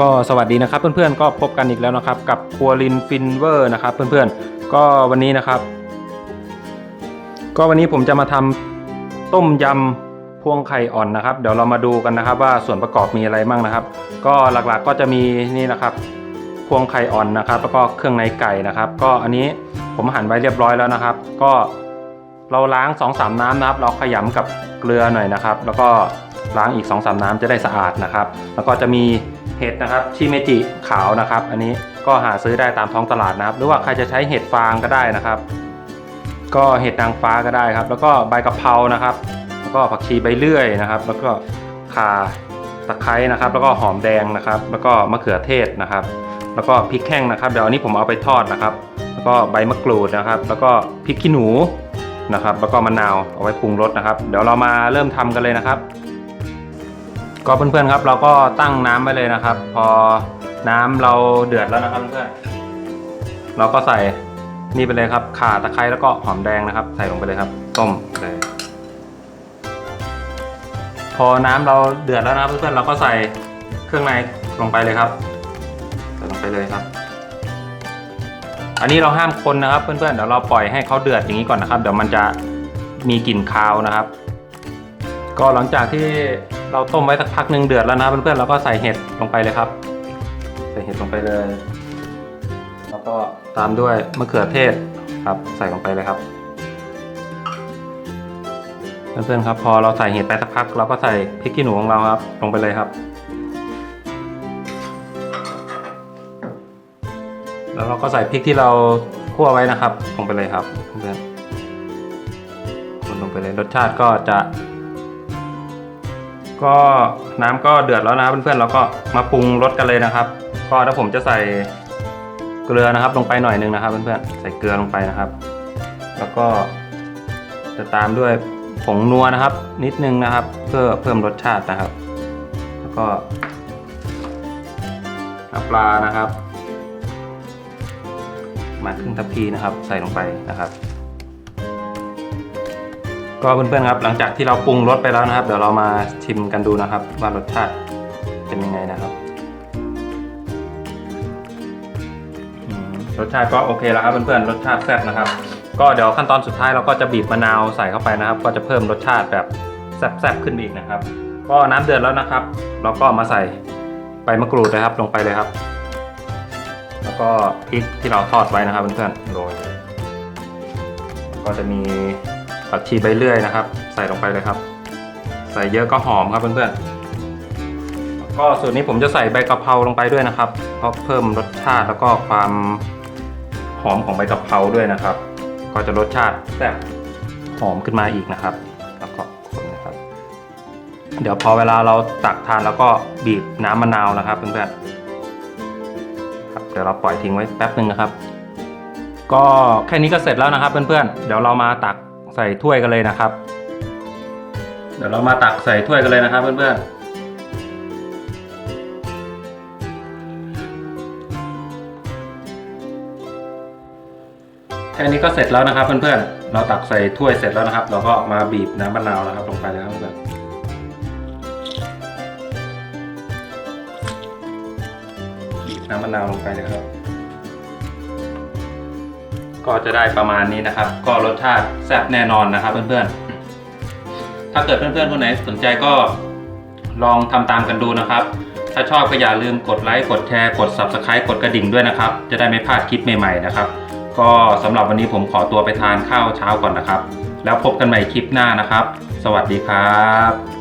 ก็สวัสดีนะครับเพื่อนๆก็พบกันอีกแล้วนะครับกับครัวลินฟินเวอร์นะครับเพื่อนๆก็วันนี้นะครับ ก็วันนี้ผมจะมาทำต้มยำพวงไข่อ่อนนะครับ เดี๋ยวเรามาดูกันนะครับ ว่าส่วนประกอบมีอะไรบ้างนะครับ ก็หลักๆก็จะมีนี่นะครับพวงไข่อ่อนนะครับ แล้วก็เครื่องในไก่นะครับ ก็อันนี้ผมหั่นไว้เรียบร้อยแล้วนะครับ ก็เราล้าง2อสามน้ำนะครับ เราขยำกับเกลือหน่อยนะครับ แล้วก็ล้างอีก2อสามน้ำจะได้สะอาดนะครับ แล้วก็จะมี เห็ดนะครับชิเมจิขาวนะครับ อันนี้ก็หาซื้อได้ตามท้องตลาดนะครับ หรือว่าใครจะใช้เห็ดฟางก็ได้นะครับ ก็เห็ดนางฟ้าก็ได้ครับ แล้วก็ใบกะเพรานะครับ แล้วก็ผักชีใบเลื่อยนะครับ แล้วก็ข่าตะไคร้นะครับ แล้วก็หอมแดงนะครับ แล้วก็มะเขือเทศนะครับ แล้วก็พริกแห้งนะครับ เดี๋ยวอันนี้ผมเอาไปทอดนะครับ แล้วก็ใบมะกรูดนะครับ แล้วก็พริกขี้หนูนะครับ แล้วก็มะนาวเอาไว้ปรุงรสนะครับ เดี๋ยวเรามาเริ่มทำกันเลยนะครับ ก็เพื่อนๆครับ เราก็ตั้งน้ำไว้เลยนะครับ พอน้ำเราเดือดแล้วนะครับเพื่อนเราก็ใส่นี่ไปเลยครับข่าตะไคร้แล้วก็หอมแดงนะครับ ใส่ลงไปเลยครับ ต้มเลยพอน้ำเราเดือดแล้วนะครับเพื่อนๆเราก็ใส่เครื่องในลงไปเลยครับใส่ลงไปเลยครับ อันนี้เราห้ามคนนะครับเพื่อนๆเดี๋ยวเราปล่อยให้เขาเดือดอย่างนี้ก่อนนะครับ เดี๋ยวมันจะมีกลิ่นคาวนะครับ ก็หลังจากที่ เราต้มไว้สักพักหนึ่งเดือดแล้วนะเพื่อนๆเราก็ใส่เห็ดลงไปเลยครับ ใส่เห็ดลงไปเลย แล้วก็ตามด้วยมะเขือเทศครับ ใส่ลงไปเลยครับเพื่อนๆครับพอเราใส่เห็ดไปสักพัก เราก็ใส่พริกขี้หนูของเราครับ ลงไปเลยครับ แล้วเราก็ใส่พริกที่เราคั่วไว้นะครับ ลงไปเลยครับเพื่อนๆคนลงไปเลยรสชาติก็จะ ก็น้ำก็เดือดแล้วนะเพื่อนๆเราก็มาปรุงรสกันเลยนะครับ ก็ถ้าผมจะใส่เกลือนะครับ ลงไปหน่อยหนึงนะครับ เพื่อนๆใส่เกลือลงไปนะครับ แล้วก็จะตามด้วยผงนัวนะครับ นิดนึงนะครับ เพื่อเพิ่มรสชาตินะครับ แล้วก็น้ำปลานะครับมาครึ่งทัพพีนะครับ ใส่ลงไปนะครับ ก็เพื่อนๆครับ หลังจากที่เราปรุงรสไปแล้วนะครับ เดี๋ยวเรามาชิมกันดูนะครับ ว่ารสชาติเป็นยังไงนะครับรสชาติก็โอเคแล้วครับเพื่อนๆรสชาติแซ่บนะครับ ก็เดี๋ยวขั้นตอนสุดท้ายเราก็จะบีบมะนาวใส่เข้าไปนะครับ ก็จะเพิ่มรสชาติแบบแซ่บๆขึ้นอีกนะครับ ก็น้ำเดือดแล้วนะครับ เราก็มาใส่ใบมะกรูดนะครับลงไปเลยครับ แล้วก็พริกที่เราทอดไว้นะครับเพื่อนๆโรยก็จะมี ผักชีใบเลื่อยนะครับ ใส่ลงไปเลยครับ ใส่เยอะก็หอมครับเพื่อนๆก็สูตรนี้ผมจะใส่ใบกะเพราลงไปด้วยนะครับ เพราะเพิ่มรสชาติแล้วก็ความหอมของใบกะเพราด้วยนะครับ ก็จะรสชาติแซ่บหอมขึ้นมาอีกนะครับแล้วก็คนนะครับ เดี๋ยวพอเวลาเราตักทานแล้วก็บีบน้ำมะนาวนะครับเพื่อนๆครับเดี๋ยวเราปล่อยทิ้งไว้แป๊บหนึ่งนะครับ ก็แค่นี้ก็เสร็จแล้วนะครับเพื่อนๆเดี๋ยวเรามาตัก ใส่ถ้วยกันเลยนะครับ เดี๋ยวเรามาตักใส่ถ้วยกันเลยนะครับเพื่อนๆแค่นี้ก็เสร็จแล้วนะครับเพื่อนๆ เราตักใส่ถ้วยเสร็จแล้วนะครับ เราก็มาบีบน้ำมะนาวนะครับ ลงไปเลยครับเพื่อนบีบน้ำมะนาวลงไปเลยครับ ก็จะได้ประมาณนี้นะครับ ก็รสชาติแซ่บแน่นอนนะครับเพื่อนๆ ถ้าเกิดเพื่อนๆคนไหนสนใจก็ลองทำตามกันดูนะครับ ถ้าชอบก็อย่าลืมกดไลค์กดแชร์กด Subscribe กดกระดิ่งด้วยนะครับ จะได้ไม่พลาดคลิปใหม่ๆนะครับ ก็สำหรับวันนี้ผมขอตัวไปทานข้าวเช้าก่อนนะครับ แล้วพบกันใหม่คลิปหน้านะครับ สวัสดีครับ